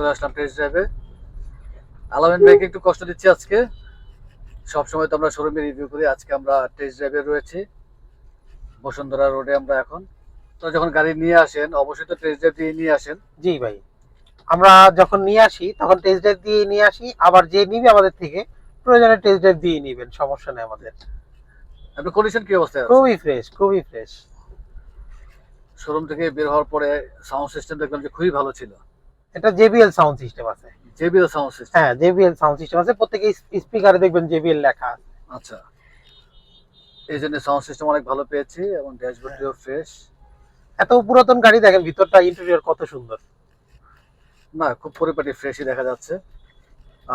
চলে আসলাম টেস্ট ড্রাইভে আলামিন ভাইকে একটু কষ্ট দিচ্ছি আজকে। সবসময় তো আমরা শোরুমে রিভিউ করি আজকে আমরা টেস্ট ড্রাইভে রয়েছি। বসুন্ধরা রোডে আমরা এখন। তো যখন গাড়ি নিয়ে আসেন অবশ্যই তো টেস্ট ড্রাইভ দিয়ে নিয়ে আসেন। জি ভাই। আমরা যখন নিয়ে আসি তখন টেস্ট ড্রাইভ দিয়ে নিয়ে আসি আবার যে নিবে আমাদের থেকে প্রয়োজনে টেস্ট ড্রাইভ দিয়ে নিবেন সমস্যা নেই আমাদের। আপনার কন্ডিশন কি অবস্থায় আছে? খুবই ফ্রেশ খুবই ফ্রেশ শোরুম থেকে বের হওয়ার পরে সাউন্ড সিস্টেম দেখলাম যে খুবই ভালো ছিল। এটা জেবিএল সাউন্ড সিস্টেম আছে। জেবিএল সাউন্ড সিস্টেম হ্যাঁ জেবিএল সাউন্ড সিস্টেম আছে। প্রত্যেক স্পিকারে দেখবেন জেবিএল লেখা আচ্ছা। এই জন্য সাউন্ড সিস্টেম অনেক ভালো পেয়েছি এবং ড্যাশবোর্ডটিও ফ্রেশ এত পুরাতন গাড়ি দেখেন ভিতরটা ইন্টেরিয়র কত সুন্দর। না খুব পরিপাটি ফ্রেশই দেখা যাচ্ছে।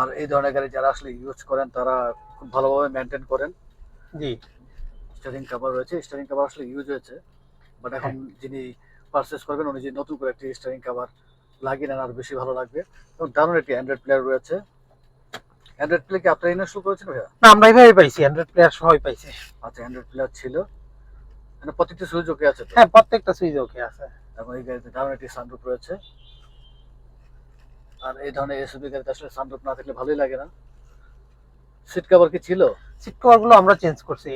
আর এই ধরনের গাড়ি যারা আসলে ইউজ করেন তারা খুব ভালোভাবে মেনটেন করেন। জি। স্টারিং কভার রয়েছে। স্টারিং কভার আসলে ইউজ হয়েছে। বাট এখন যিনি পারচেস করবেন উনি যে নতুন করে একটি স্টারিং কভার লাগিয়ে নেন আর বেশি ভালো লাগবে। এবং দারুণ একটি অ্যান্ড্রয়েড প্লেয়ার রয়েছে। অ্যান্ড্রয়েড প্লে কি আপনারা ইনস্টল করেছেন ভাইয়া? না আমরা এইভাবে পাইছি অ্যান্ড্রয়েড প্লেয়ার সবাই পাইছে। আচ্ছা অ্যান্ড্রয়েড প্লেয়ার ছিল। মানে প্রত্যেকটা সুইচ ওকে আছে তো? হ্যাঁ প্রত্যেকটা সুইচ ওকে আছে। এবং এই গাড়িতে দারুণ একটি সানরুফ রয়েছে। আর এই ধরনের এসবি গাড়িতে আসলে সানরুফ না থাকলে ভালোই লাগে না। সিট কভার কি ছিল? সিট কভারগুলো আমরা চেঞ্জ করছি।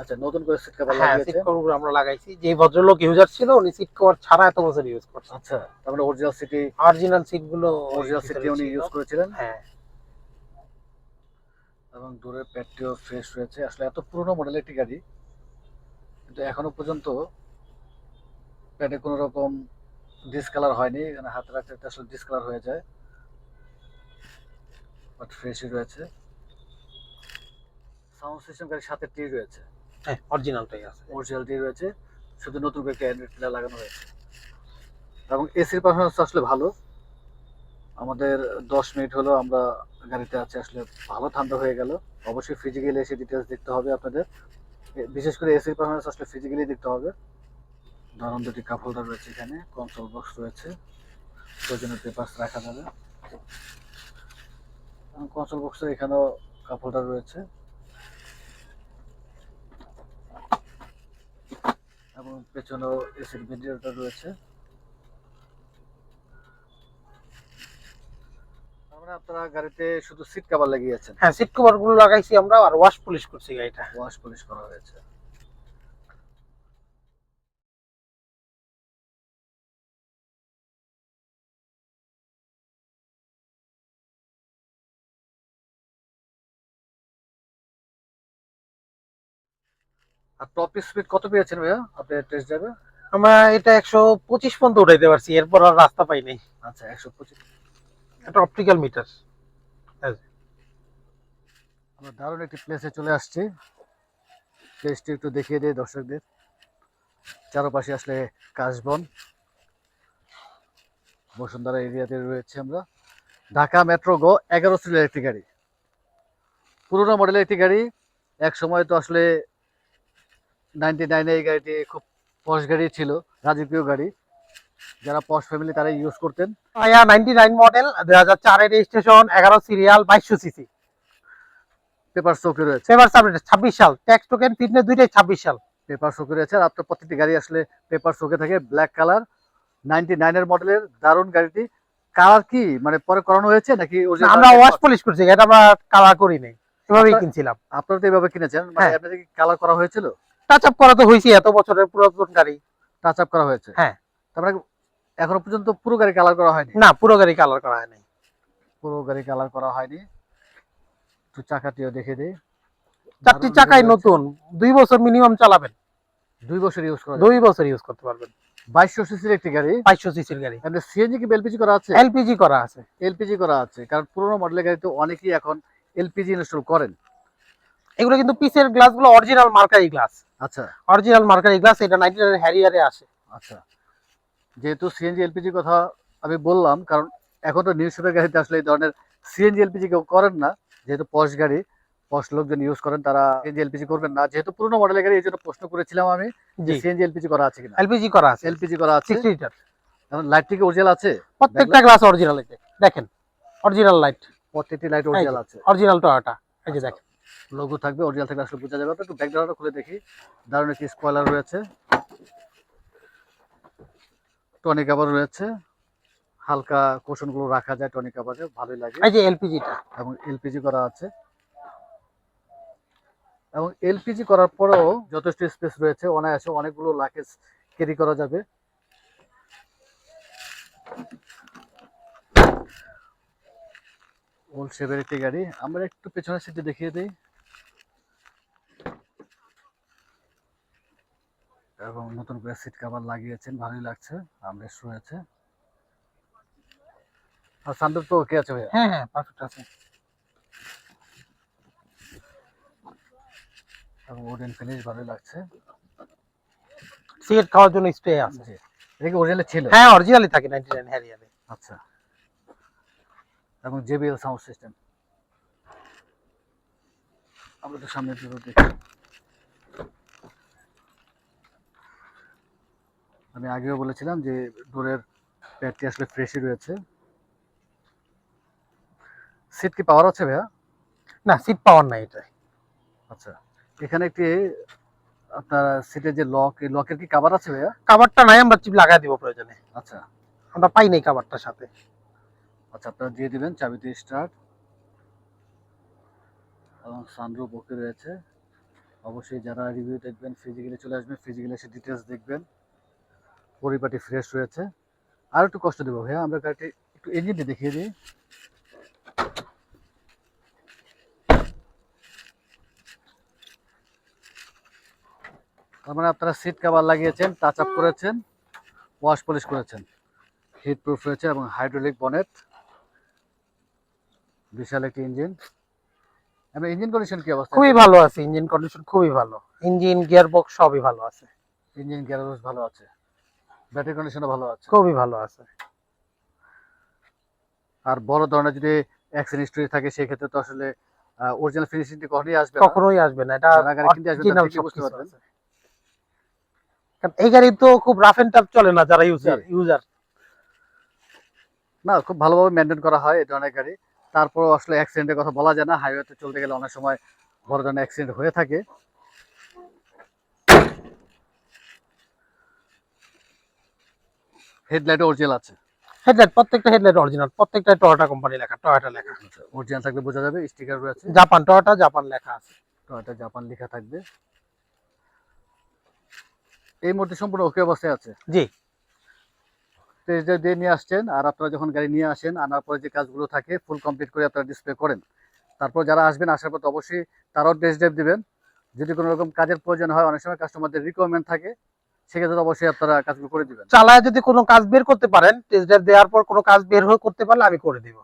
আচ্ছা নতুন করে সিট কভার হ্যাঁ সিট কভারগুলো আমরা লাগাইছি। যে ভদ্রলোক ইউজার ছিল উনি সিট কভার ছাড়া এত বছর ইউজ করছে। আচ্ছা তার মানে অরিজিনাল সিটি অরিজিনাল সিটগুলো অরিজিনাল সিটি উনি ইউজ করেছিলেন। হ্যাঁ। এবং দূরের প্যাডটিও ফ্রেশ রয়েছে। আসলে এত পুরনো মডেলের একটি গাড়ি। কিন্তু এখনও পর্যন্ত প্যাডে কোনো রকম ডিসকালার হয়নি। এখানে হাতে রাখতে আসলে ডিসকালার হয়ে যায়। বাট ফ্রেশই রয়েছে। সাউন্ড সিস্টেম গাড়ির সাথে টি রয়েছে। হ্যাঁ অরিজিনালটাই আছে। অরিজিনাল টি রয়েছে শুধু নতুন করে একটা অ্যান্ড্রয়েড লাগানো হয়েছে। এবং এসির পারফরমেন্স আসলে ভালো। আমাদের দশ মিনিট হলো আমরা গাড়িতে আছি আসলে ভালো ঠান্ডা হয়ে গেল। অবশ্যই ফিজিক্যালি এসে ডিটেলস দেখতে হবে আপনাদের। বিশেষ করে এসির পারফরমেন্স আসলে ফিজিক্যালি দেখতে হবে। দারুণ দুটি কাপ হোল্ডার রয়েছে এখানে কনসোল বক্স রয়েছে। প্রয়োজনীয় পেপার্স রাখা যাবে। কনসোল বক্সের এখানেও কাপ হোল্ডার রয়েছে। এবং পেছনেও এসির ভেন্টিলেটর রয়েছে। মানে আপনারা গাড়িতে শুধু সিট কভার লাগিয়েছেন হ্যাঁ সিট কভারগুলো লাগাইছি আমরা আর ওয়াশ পলিশ করছি গাড়িটা। ওয়াশ পলিশ করা হয়েছে। আর টপ স্পিড কত পেয়েছেন ভাইয়া? আপনি টেস্ট যাবে আমরা এটা একশো পঁচিশ পর্যন্ত উঠাইতে পারছি এরপর আর রাস্তা পাই নাই। আচ্ছা একশো পঁচিশ। এটা অপটিক্যাল মিটার আমরা দারুণ একটি প্লেসে চলে আসছি। প্লেসটি একটু দেখিয়ে দিই দর্শকদের। চারপাশে আসলে কাশবন। বসুন্ধরা এরিয়াতে রয়েছে আমরা। ঢাকা মেট্রো গো এগারো সিলের একটি গাড়ি। পুরোনো মডেলের একটি গাড়ি। এক সময় তো আসলে নাইনটি নাইনে এই গাড়িটি খুব পশ গাড়ি ছিল রাজকীয় গাড়ি। যারা পশ ফ্যামিলি তারা ইউজ করতেন। আয়া নাইনটি নাইন মডেল দুই হাজার চারের রেজিস্ট্রেশন এগারো সিরিয়াল বাইশশো সিসি পেপার চৌকি রয়েছে সেভার সাবমিট ছাব্বিশ সাল। ট্যাক্স টোকেন ফিটনেস দুইটাই ছাব্বিশ সাল। পেপার শোকে রয়েছে আর আপনার প্রত্যেকটি গাড়ি আসলে পেপার শোকে থাকে ব্ল্যাক কালার নাইনটি নাইনের মডেলের দারুণ গাড়িটি। কালার কি? মানে পরে করানো হয়েছে নাকি আমরা ওয়াশ পলিশ করছি এটা আমরা কালার করি নাই। এভাবেই কিনছিলাম। আপনারা তো এভাবে কিনেছেন মানে হ্যাঁ। আপনাদের কি কালার করা হয়েছিল? টাচ আপ করা তো হয়েছে এত বছরের পুরাতন গাড়ি। টাচ আপ করা হয়েছে? হ্যাঁ। তারপরে এখনও পর্যন্ত পুরো গাড়ি কালার করা হয়নি? না পুরো গাড়ি কালার করা হয় নাই পুরো গাড়ি কালার করা হয়নি। একটু চাকাটিও দেখে দিই। চারটি চাকাই নতুন। দুই বছর মিনিমাম চালাবেন। দুই বছর ইউজ করা দুই বছর ইউজ করতে পারবেন। বাইশশো সিসির একটি গাড়ি। বাইশশো সিসির গাড়ি। এমনি সিএনজি কি এলপিজি করা আছে? এলপিজি করা আছে। এলপিজি করা আছে কারণ পুরোনো মডেলের গাড়িতে অনেকেই এখন এলপিজি ইনস্টল করেন। এগুলো কিন্তু পিসের গ্লাসগুলো অরিজিনাল মার্কারি গ্লাস আচ্ছা। অরিজিনাল মার্কারি গ্লাস এটা নাইনটি নাইন হ্যারিয়ারে আসে আচ্ছা। যেহেতু সিএনজি এলপিজি কথা আমি বললাম কারণ এখন তো গাড়িতে আসলে এই ধরনের সিএনজি এলপিজি কেউ করেন না। যেহেতু পশ গাড়ি পশ লোকজন ইউজ করেন তারা সিএনজি এলপিজি করবেন না। যেহেতু পুরোনো মডেলের গাড়ি এই জন্য প্রশ্ন করেছিলাম আমি যে সিএনজি এলপিজি করা আছে কিনা। এলপিজি করা আছে। এলপিজি করা আছে। সিক্সটি লিটার এখন লাইটটি কি অরিজিনাল আছে? প্রত্যেকটা গ্লাস অরিজিনাল দেখেন। অরিজিনাল লাইট প্রত্যেকটি লাইট অরিজিনাল আছে। অরিজিনাল টয়োটা এই যে। দেখেন। লোগো থাকবে অরিজিনাল থাকবে আসলে বোঝা যাবে আপনার একটু ব্যাকগ্রাউন্ডটা খুলে দেখি। দারুণ একটি স্পয়লার রয়েছে। টনিক আবার রয়েছে। হালকা কোশনগুলো রাখা যায় টনিক কাভারে ভালোই লাগে। এই যে এলপিজিটা এবং এলপিজি করা আছে। এবং এলপিজি করার পরেও যথেষ্ট স্পেস রয়েছে। অনায়াসে অনেকগুলো লাকেজ ক্যারি করা যাবে। ওল্ড শেপের একটি গাড়ি। আমরা একটু পেছনের সিটে দেখিয়ে দিই। এবং নতুন করে সিট কভার লাগিয়েছেন ভালোই লাগছে আমরা রয়েছে আর সানরুফ তো ওকে আছে ভাইয়া? হ্যাঁ হ্যাঁ পারফেক্ট আছে। এবং উডেন ফিনিশ ভালোই লাগছে। সিগারেট খাওয়ার জন্য স্প্রে আছে। জি এটা কি অরিজিনাল ছিল? হ্যাঁ অরিজিনালি থাকে নাইনটি নাইন হ্যারিয়ারে আচ্ছা। এবং জেবিএল সাউন্ড সিস্টেম আমরা তো সামনে দুটো দেখি। আমি আগেও বলেছিলাম যে ডোরের প্যাডটি আসলে ফ্রেশই রয়েছে। সিট কি পাওয়ার আছে ভাইয়া? না সিট পাওয়ার নাই এটা আচ্ছা এখানে একটি আপনার সিটের যে লক এই লকের কি কাভার আছে ভাইয়া? কাভারটা নাই আমরা চিপ লাগাই দিব প্রয়োজনে। আচ্ছা। আমরা পাই নাই কাভারটার সাথে। আচ্ছা আপনারা দিয়ে দিবেন চাবিতে স্টার্ট এবং সানরুফ ওকে রয়েছে। অবশ্যই যারা রিভিউ দেখবেন ফিজিক্যালি চলে আসবেন ফিজিক্যালি এসে ডিটেলস দেখবেন। পরিপাটি ফ্রেশ রয়েছে আর একটু কষ্ট দেবো ভাইয়া আমরা গাড়িটি একটু ইঞ্জিনটি দেখিয়ে দিই। তার মানে আপনারা সিট কভার লাগিয়েছেন টাচ আপ করেছেন ওয়াশ পলিশ করেছেন। হিট প্রুফ রয়েছে এবং হাইড্রোলিক বনেট বিশাল একটি ইঞ্জিন এবং ইঞ্জিন কন্ডিশন কি অবস্থা? খুবই ভালো আছে ইঞ্জিন কন্ডিশন খুবই ভালো। ইঞ্জিন গিয়ার বক্স সবই ভালো আছে। ইঞ্জিন গ্যারেজ ভালো আছে। ব্যাটারি কন্ডিশনও ভালো আছে? খুবই ভালো আছে। আর বড় ধরনের যদি অ্যাক্সিডেন্ট হিস্টরি থাকে সেই ক্ষেত্রে তো আসলে অরিজিনাল ফিনিশিংটি কখনোই আসবে না। কখনোই আসবে না। এটা কিনতে আসবে original বুঝতে পারবেন। কারণ এই গাড়ি তো খুব রাফ এন্ড টাফ চলে না যারা ইউজার ইউজার না খুব ভালোভাবে মেনটেন করা হয় এই ধরনের গাড়ি। তারপরও আসলে অ্যাক্সিডেন্টের কথা বলা যায় না। হাইওয়েতে চলতে গেলে অনেক সময় বড় ধরনের অ্যাক্সিডেন্ট হয়ে থাকে। হেডলাইট অরিজিনাল আছে। হেডলাইট প্রত্যেকটা হেডলাইট অরিজিনাল প্রত্যেকটা টয়োটা কোম্পানি লেখা টয়োটা লেখা। আছে অরিজিনাল থাকলে বোঝা যাবে স্টিকার রয়েছে। জাপান টয়োটা জাপান লেখা আছে। টয়োটা জাপান লেখা থাকবে। এই মুহূর্তে সম্পূর্ণ ওকে অবস্থায় আছে। জি। টেস্ট দিয়ে নিয়ে আসছেন আর আপনারা যখন গাড়ি নিয়ে আসেন আনার পরে যে কাজগুলো থাকে ফুল কমপ্লিট করে আপনারা ডিসপ্লে করেন। তারপর যারা আসবেন আসার পর অবশ্যই তারাও টেস্ট ড্রাইভ দিবেন। যদি কোনো রকম কাজের প্রয়োজন হয় অনেক সময় কাস্টমারদের রিকোয়ারমেন্ট থাকে সেক্ষেত্রে অবশ্যই আপনারা কাজগুলো করে দিবেন। চালায় যদি কোনো কাজ বের করতে পারেন টেস্ট ড্রাইভ দেওয়ার পর কোনো কাজ বের হয়ে করতে পারলে আমি করে দিব।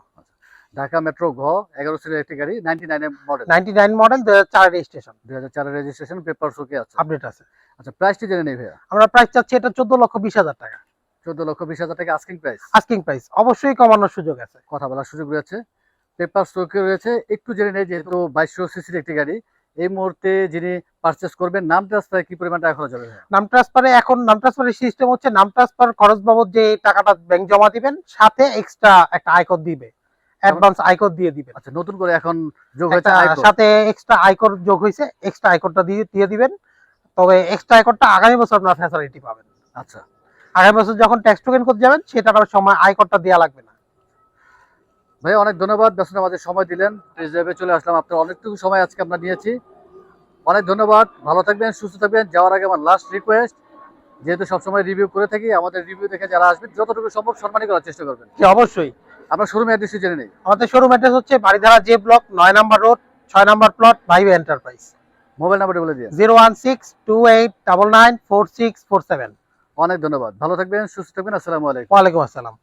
ঢাকা মেট্রো ঘ এগারো সিটের একটি গাড়ি নাইনটি নাইনের মডেল নাইনটি নাইন মডেল দু হাজার চার রেজিস্ট্রেশন দুই হাজার চারের রেজিস্ট্রেশন পেপার শোকে আছে? আপডেট আছে। আচ্ছা প্রাইসটি জেনে নেই ভাইয়া। আমরা প্রাইস চাচ্ছি এটা চোদ্দ লক্ষ বিশ হাজার টাকা। চোদ্দ লক্ষ বিশ হাজার টাকা আস্কিং প্রাইস আস্কিং প্রাইস অবশ্যই কমানোর সুযোগ আছে। কথা বলার সুযোগ রয়েছে। পেপার স্ট্রোকে রয়েছে? একটু জেনে নেই যেহেতু বাইশশো সিসির একটি গাড়ি। এই মুহূর্তে যিনি পারচেস করবেন নাম ট্রান্সফার কি পরিমাণ টাকা খরচ হবে? নাম ট্রান্সফারে এখন নাম ট্রান্সফারের সিস্টেম হচ্ছে নাম ট্রান্সফার খরচ বাবদ যে টাকাটা ব্যাংক জমা দিবেন সাথে এক্সট্রা একটা আয়কর দিবে অ্যাডভান্স আয়কর দিয়ে দিবেন। আচ্ছা নতুন করে এখন যোগ হয়েছে। সাথে এক্সট্রা আয়কর যোগ হয়েছে এক্সট্রা আয়করটা দিয়ে দিয়ে দিবেন। তবে এক্সট্রা আয়করটা আগামী বছর আপনার ফ্যাসিলিটি পাবেন। আচ্ছা। আগামী বছর যখন ট্যাক্স টোকেন করতে যাবেন সেটার সময় আয়করটা দেওয়া লাগবে না। ভাই অনেক ধন্যবাদ। ব্যস্ত আমাদের সময় দিলেন। ড্রাইভে চলে আসলাম। আপনার অনেকটুকু সময় আজকে আমরা নিয়েছি। অনেক ধন্যবাদ। ভালো থাকবেন সুস্থ থাকবেন। যাওয়ার আগে আমার লাস্ট রিকোয়েস্ট যেহেতু সবসময় রিভিউ করে থাকি আমাদের রিভিউ দেখে যারা আসবেন যতটুকু সম্ভব সম্মানই করার চেষ্টা করবেন। অবশ্যই। আমরা শোরুম অ্যাড্রেসটি জেনে নেই। আমাদের শোরুম অ্যাড্রেস হচ্ছে বাড়িধারা জে ব্লক নয় নাম্বার রোড ছয় number plot Vibe enterprise mobile নাম্বারটি বলে দিয়ে zero one six two eight double nine four six four seven অনেক ধন্যবাদ। ভালো থাকবেন সুস্থ থাকবেন। আসসালামু আলাইকুম। ওয়ালাইকুম আসসালাম।